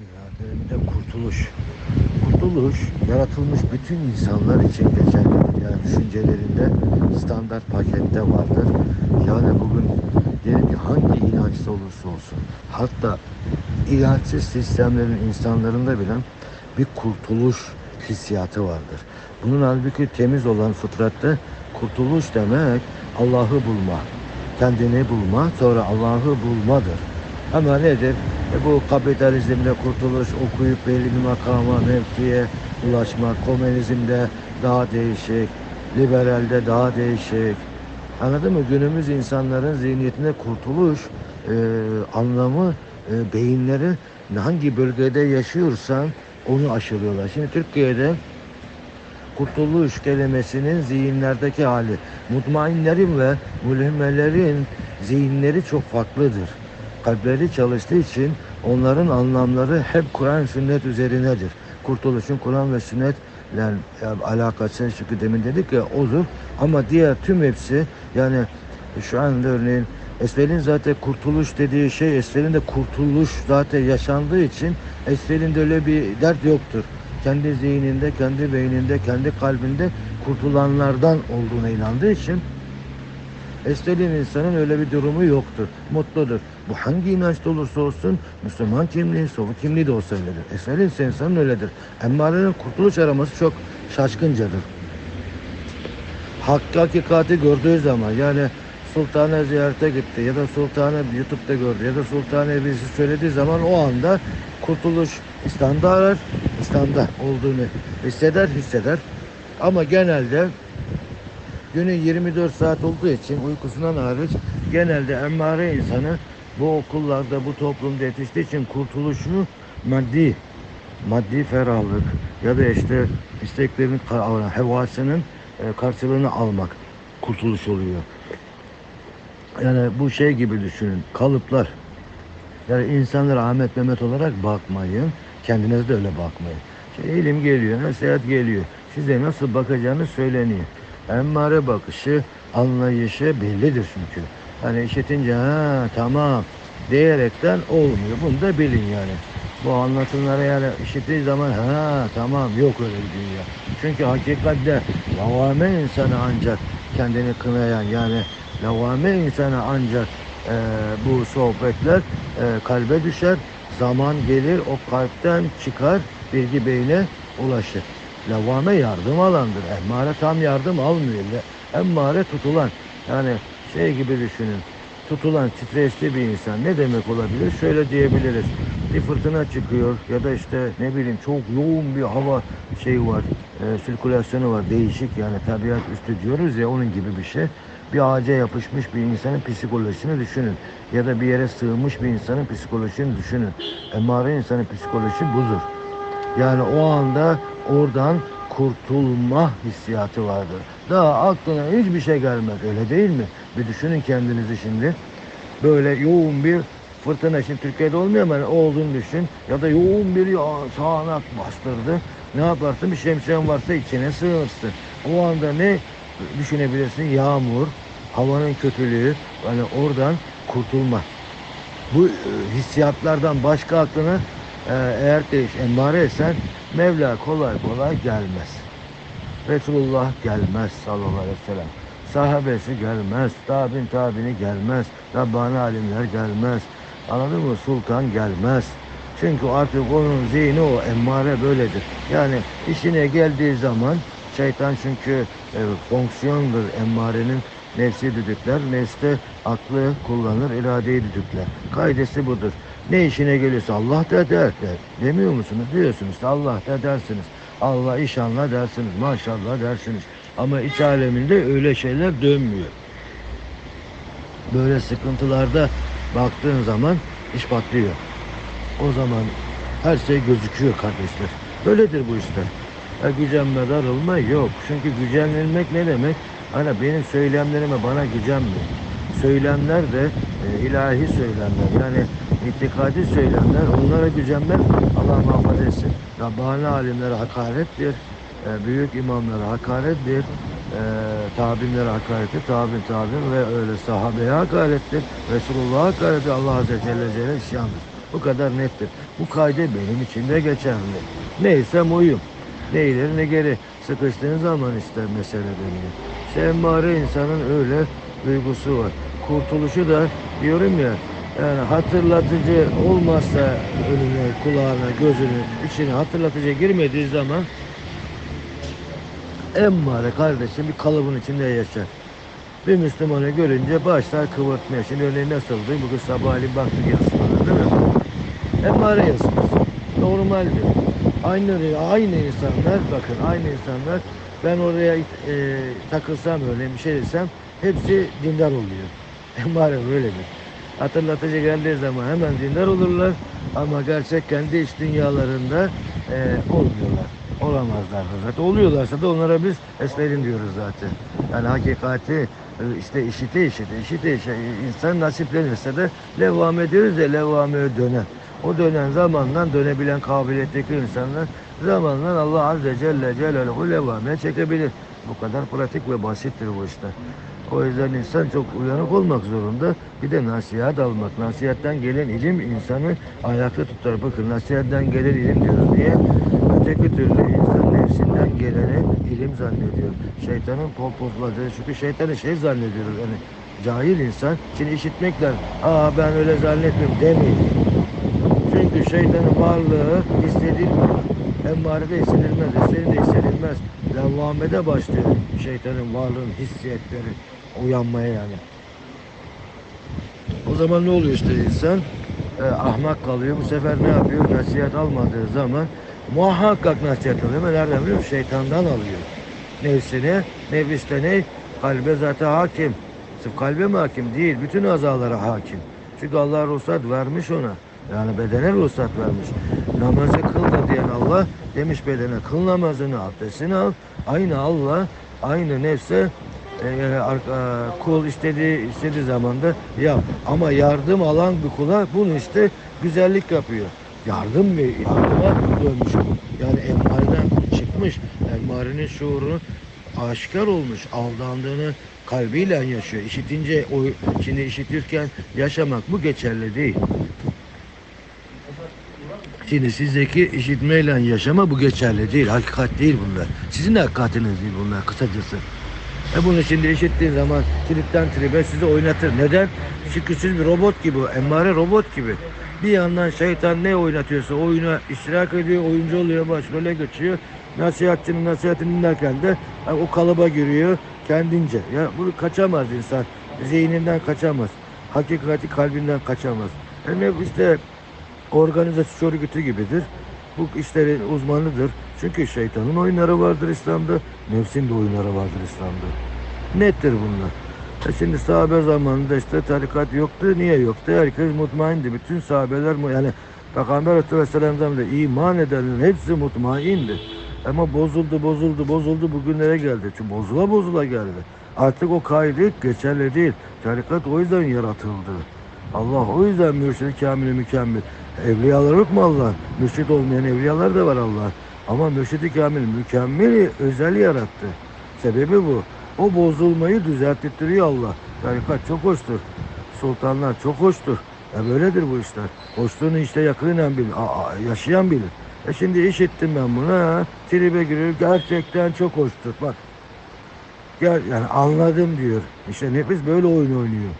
Beraberinde kurtuluş. Kurtuluş yaratılmış bütün insanlar için geçerlidir. Yani düşüncelerinde standart pakette vardır. Yani bugün diyelim ki hangi inançta olursa olsun hatta inançsız sistemlerin insanlarında bile bir kurtuluş hissiyatı vardır. Bunun halbuki temiz olan fıtratta kurtuluş demek Allah'ı bulma, kendini bulma, sonra Allah'ı bulmadır. Ama nedir? E bu kapitalizmde kurtuluş, okuyup belli bir makama, mevkiye ulaşmak, komünizmde daha değişik, liberalde daha değişik. Anladın mı? Günümüz insanların zihniyetinde kurtuluş e, anlamı e, beyinleri hangi bölgede yaşıyorsan onu aşılıyorlar. Şimdi Türkiye'de kurtuluş kelimesinin zihinlerdeki hali. Mutmainlerin ve mülhimelerin zihinleri çok farklıdır. Kalpleri çalıştığı için onların anlamları hep Kur'an sünnet üzerinedir. Kurtuluşun Kur'an ve sünnetle yani alakası çünkü demin dedik ya odur. Ama diğer tüm hepsi yani şu anda örneğin Esfel'in zaten kurtuluş dediği şey Esfel'in de kurtuluş zaten yaşandığı için Esfel'in de öyle bir dert yoktur. Kendi zihninde, kendi beyninde, kendi kalbinde kurtulanlardan olduğuna inandığı için Estelin insanın öyle bir durumu yoktur. Mutludur. Bu hangi inançta olursa olsun Müslüman kimliği, Sofu kimliği de olsa öyledir. Estelin insanın öyledir. Emmare'nin kurtuluş araması çok şaşkıncadır. Hakkı hakikati gördüğü zaman yani sultana ziyarete gitti ya da sultanı YouTube'da gördü ya da sultanı birisi söylediği zaman o anda kurtuluş İslam'da arar, İslam'da olduğunu hisseder, hisseder. Ama genelde günün 24 saat olduğu için uykusundan hariç genelde emmare insanı bu okullarda, bu toplumda yetiştiği için kurtuluşunu maddi, maddi ferahlık ya da işte isteklerinin, hevasının e, karşılığını almak kurtuluş oluyor. Yani bu şey gibi düşünün, kalıplar. Yani insanlara Ahmet Mehmet olarak bakmayın, kendinize de öyle bakmayın. İşte ilim geliyor, nasihat geliyor. Size nasıl bakacağını söyleniyor. Emmare bakışı, anlayışı bellidir çünkü. Hani işitince ha tamam diyerekten olmuyor. Bunu da bilin yani. Bu anlatımlara yani işittiği zaman ha tamam yok öyle bir dünya. Çünkü hakikatte lavame insanı ancak kendini kınayan yani lavame insanı ancak e, bu sohbetler e, kalbe düşer. Zaman gelir o kalpten çıkar bilgi beyne ulaşır. Lavame yardım alandır. Emmare tam yardım almıyor. Emmare tutulan. Yani şey gibi düşünün. Tutulan, stresli bir insan ne demek olabilir? Şöyle diyebiliriz. Bir fırtına çıkıyor ya da işte ne bileyim çok yoğun bir hava şey var, e, sirkülasyonu var. Değişik yani tabiat üstü diyoruz ya onun gibi bir şey. Bir ağaca yapışmış bir insanın psikolojisini düşünün. Ya da bir yere sığmış bir insanın psikolojisini düşünün. Emmare insanın psikolojisi budur. Yani o anda oradan kurtulma hissiyatı vardır. Daha aklına hiçbir şey gelmez. Öyle değil mi? Bir düşünün kendinizi şimdi. Böyle yoğun bir fırtına şimdi Türkiye'de olmuyor ama olduğunu düşün. Ya da yoğun bir sağanak bastırdı. Ne yaparsın? Bir şemsiyen varsa içine sığırsın. O anda ne düşünebilirsin? Yağmur, havanın kötülüğü. Yani oradan kurtulma. Bu e, hissiyatlardan başka aklına e, eğer değiş emmare etsen Mevla kolay kolay gelmez. Resulullah gelmez sallallahu aleyhi ve sellem. Sahabesi gelmez. Tabin tabini gelmez. Rabbani alimler gelmez. Anladın mı? Sultan gelmez. Çünkü artık onun zihni o emmare böyledir. Yani işine geldiği zaman şeytan çünkü e, fonksiyondur emmarenin nefsi düdükler. Nefste aklı kullanır, iradeyi düdükler. Kaidesi budur. Ne işine geliyorsa Allah da der, der. Demiyor musunuz? Diyorsunuz Allah da dersiniz. Allah inşallah dersiniz, maşallah dersiniz. Ama iç aleminde öyle şeyler dönmüyor. Böyle sıkıntılarda baktığın zaman iş patlıyor. O zaman her şey gözüküyor kardeşler. Böyledir bu işler. Ya gücenme, darılma yok. Çünkü gücenilmek ne demek? Hani benim söylemlerime bana gücenmiyor. Söylemler de e, ilahi söylemler. Yani itikadi söylemler, onlara gücenmek Allah muhafaza etsin. Rabbani alimlere hakarettir. E, büyük imamlara hakarettir. E, tabinlere hakarettir. Tabin tabin ve öyle sahabeye hakarettir. Resulullah'a hakarettir. Allah Azze Celle Celle isyandır. Bu kadar nettir. Bu kaide benim için de geçerli. Neysem oyum. Ne ileri ne geri. Sıkıştığın zaman işte mesele dönüyor. İşte emmare insanın öyle duygusu var. Kurtuluşu da diyorum ya yani hatırlatıcı olmazsa önüne, kulağına, gözünü, içine hatırlatıcı girmediği zaman emmare kardeşim bir kalıbın içinde yaşar. Bir Müslümanı görünce başlar kıvırtmaya. Şimdi örneğin nasıldı? Bugün sabahleyin baktık yazılara değil mi? Emmare yazımız. Normaldir. Aynı, aynı insanlar, bakın aynı insanlar ben oraya e, takılsam örneğin bir şey desem hepsi dindar oluyor. Emmare böyledir. Hatırlatıcı geldiği zaman hemen dindar olurlar ama gerçek kendi iç dünyalarında e, olmuyorlar. Olamazlar zaten. Oluyorlarsa da onlara biz esmerin diyoruz zaten. Yani hakikati e, işte işite işite işite işite insan nasiplenirse de levvame diyoruz ya levvame dönen. O dönen zamandan dönebilen kabiliyetteki insanlar zamanla Allah Azze Celle Celaluhu levvameye çekebilir. Bu kadar pratik ve basittir bu işler. O yüzden insan çok uyanık olmak zorunda. Bir de nasihat almak. Nasihatten gelen ilim insanı ayakta tutar. Bakın nasihatten gelen ilim diyoruz. Niye? Öteki türlü insan nefsinden geleni ilim zannediyor. Şeytanın popozladığı. Çünkü şeytanı şey zannediyoruz. Yani cahil insan. Şimdi işitmekle aa ben öyle zannetmiyorum demeyin. Çünkü şeytanın varlığı hissedilmiyor. Emmarede hissedilmez, eseri hissedilmez. Levvamede başlıyor şeytanın varlığın hissiyetleri uyanmaya yani. O zaman ne oluyor işte insan? E, ahmak kalıyor. Bu sefer ne yapıyor? Nasihat almadığı zaman muhakkak nasihat alıyor. Nereden biliyor? Şeytandan alıyor. Nefsine, nefiste ne? Kalbe zaten hakim. Sırf kalbe mi hakim? Değil. Bütün azalara hakim. Çünkü Allah ruhsat vermiş ona. Yani bedene ruhsat vermiş. Namazı kıl da diyen Allah demiş bedene kıl namazını abdestini al. Aynı Allah aynı nefse e, arka- kul istediği istediği zamanda yap. Ama yardım alan bir kula bunu işte güzellik yapıyor. Yardım ve yardıma dönmüş bu. Yani emmareden çıkmış. Emmarenin şuuru aşikar olmuş. Aldandığını kalbiyle yaşıyor. İşitince o şimdi işitirken yaşamak bu geçerli değil. Şimdi sizdeki işitmeyle yaşama bu geçerli değil. Hakikat değil bunlar. Sizin de hakikatiniz değil bunlar kısacası. E bunu şimdi işittiğin zaman tripten tribe sizi oynatır. Neden? Çünkü siz bir robot gibi, emmare robot gibi. Bir yandan şeytan ne oynatıyorsa oyuna iştirak ediyor, oyuncu oluyor, başrole geçiyor. Nasihatçının nasihatini dinlerken de o kalıba giriyor kendince. Ya bunu kaçamaz insan. Zihninden kaçamaz. Hakikati kalbinden kaçamaz. Yani işte organizasyon örgütü gibidir. Bu işlerin uzmanıdır. Çünkü şeytanın oyunları vardır İslam'da. Nefsin de oyunları vardır İslam'da. Nettir bunlar. E şimdi sahabe zamanında işte tarikat yoktu. Niye yoktu? Herkes mutmaindi. Bütün sahabeler yani Peygamber Aleyhisselam'dan bile iman edenlerin hepsi mutmaindi. Ama bozuldu, bozuldu, bozuldu bugünlere geldi. Çünkü bozula bozula geldi. Artık o kaide geçerli değil. Tarikat o yüzden yaratıldı. Allah o yüzden mürşid-i kamili mükemmel. Evliyalar yok mu Allah? Mürşid olmayan evliyalar da var Allah. Ama mürşid-i kamil mükemmeli özel yarattı. Sebebi bu. O bozulmayı düzelttiriyor Allah. Tarikat çok hoştur. Sultanlar çok hoştur. E böyledir bu işler. Hoşluğunu işte yakından bilir. a- a- yaşayan bilir. E şimdi işittim ben bunu ha. Tribe giriyor. Gerçekten çok hoştur. Bak. Gel, yani anladım diyor. İşte nefis böyle oyun oynuyor.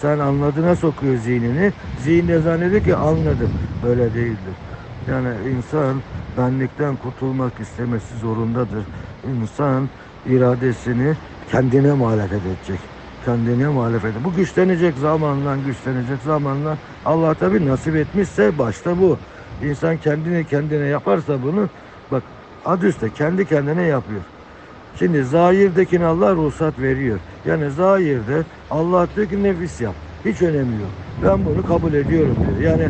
Sen anladığına sokuyor zihnini. Zihin de zannediyor ki anladım. Böyle değildir. Yani insan benlikten kurtulmak istemesi zorundadır. İnsan iradesini kendine muhalefet edecek. Kendine muhalefet edecek. Bu güçlenecek zamanla, güçlenecek zamanla. Allah tabi nasip etmişse başta bu. İnsan kendini kendine yaparsa bunu bak adı üstte kendi kendine yapıyor. Şimdi zahirdekine Allah ruhsat veriyor. Yani zahirde Allah diyor ki nefis yap. Hiç önemi yok. Ben bunu kabul ediyorum diyor. Yani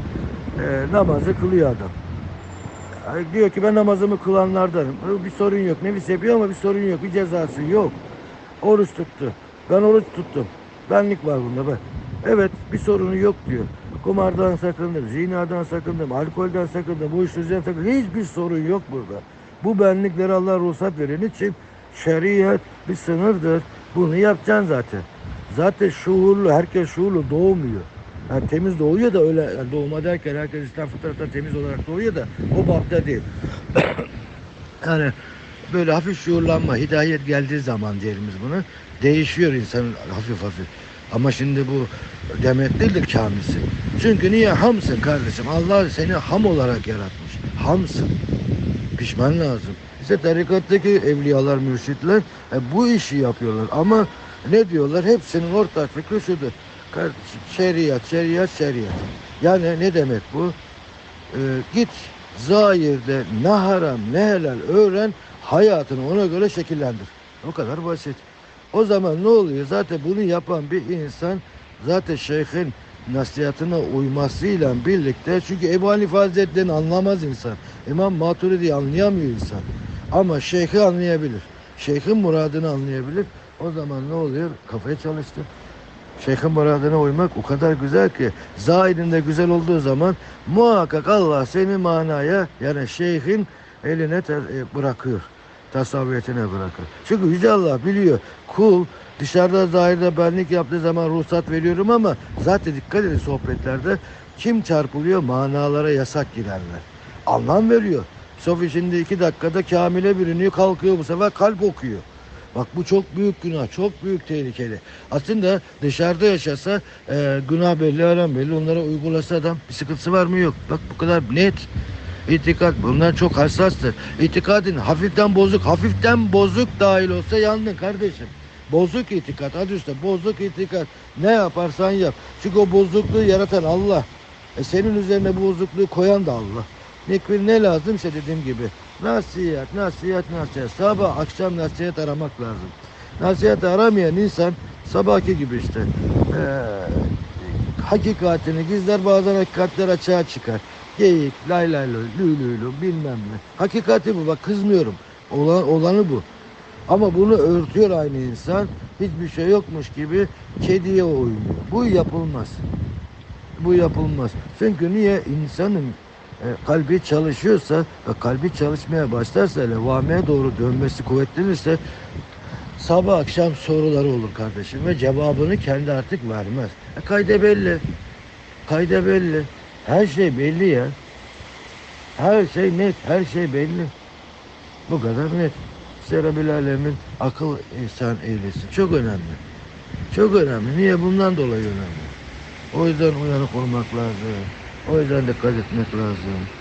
e, namazı kılıyor adam. Yani diyor ki ben namazımı kılanlardanım. E, Bir sorun yok. Nefis yapıyor ama bir sorun yok. Bir cezası yok. Oruç tuttu. Ben oruç tuttum. Benlik var bunda bak. Evet bir sorunu yok diyor. Kumardan sakındım, zinadan sakındım, alkolden sakındım, uyuşturucudan sakındım. Hiçbir sorun yok burada. Bu benlikleri Allah ruhsat verir. Niçin? Şeriat bir sınırdır. Bunu yapacaksın zaten. Zaten şuurlu, herkes şuurlu doğmuyor. Yani temiz doğuyor da öyle yani doğma derken herkes İslam fıtratında temiz olarak doğuyor da o bapta değil. yani böyle hafif şuurlanma, hidayet geldiği zaman diyelim biz bunu değişiyor insanın hafif hafif. Ama şimdi bu demek değildir kamilsin. Çünkü niye hamsın kardeşim? Allah seni ham olarak yaratmış. Hamsın. Pişman lazım. İşte tarikattaki evliyalar, mürşitler e, bu işi yapıyorlar. Ama ne diyorlar? Hepsinin ortak fikri şudur. Şeriat, şeriat, şeriat. Yani ne demek bu? Ee, git zahirde ne haram ne helal öğren hayatını ona göre şekillendir. O kadar basit. O zaman ne oluyor? Zaten bunu yapan bir insan zaten şeyhin nasihatine uymasıyla birlikte çünkü Ebu Hanife Hazretleri'ni anlamaz insan. İmam Maturidi'yi anlayamıyor insan. Ama şeyhi anlayabilir. Şeyhin muradını anlayabilir. O zaman ne oluyor? Kafayı çalıştır. Şeyhin muradına uymak o kadar güzel ki zahirinde güzel olduğu zaman muhakkak Allah seni manaya yani şeyhin eline e, bırakıyor. Tasavvuyetine bırakır. Çünkü Yüce Allah biliyor kul dışarıda zahirde benlik yaptığı zaman ruhsat veriyorum ama zaten dikkat edin sohbetlerde kim çarpılıyor? Manalara yasak girenler. Anlam veriyor. Sofi şimdi iki dakikada kamile bürünüyor kalkıyor bu sefer kalp okuyor. Bak bu çok büyük günah, çok büyük tehlikeli. Aslında dışarıda yaşasa e, günah belli, haram belli. Onlara uygulasa adam bir sıkıntısı var mı yok. Bak bu kadar net. İtikat bunlar çok hassastır. İtikadın hafiften bozuk, hafiften bozuk dahil olsa yandın kardeşim. Bozuk itikat, adı üstte bozuk itikat. Ne yaparsan yap. Çünkü o bozukluğu yaratan Allah. E senin üzerine bu bozukluğu koyan da Allah. Ne, ne lazımsa dediğim gibi. Nasihat, nasihat, nasihat. Sabah akşam nasihat aramak lazım. Nasihat aramayan insan sabahki gibi işte. Ee, hakikatini gizler bazen hakikatler açığa çıkar. Geyik, lay lay loy, lü lü lü, bilmem ne. Hakikati bu bak kızmıyorum. Olan, olanı bu. Ama bunu örtüyor aynı insan. Hiçbir şey yokmuş gibi kediye oynuyor. Bu yapılmaz. Bu yapılmaz. Çünkü niye insanın kalbi çalışıyorsa ve kalbi çalışmaya başlarsa levameye doğru dönmesi kuvvetlenirse sabah akşam soruları olur kardeşim ve cevabını kendi artık vermez. E, kayda belli. Kayda belli. Her şey belli ya. Her şey net, her şey belli. Bu kadar net. İşte Alemin akıl ihsan eylesin. Çok önemli. Çok önemli. Niye? Bundan dolayı önemli. O yüzden uyanık olmak lazım. O yüzden dikkat etmek lazım.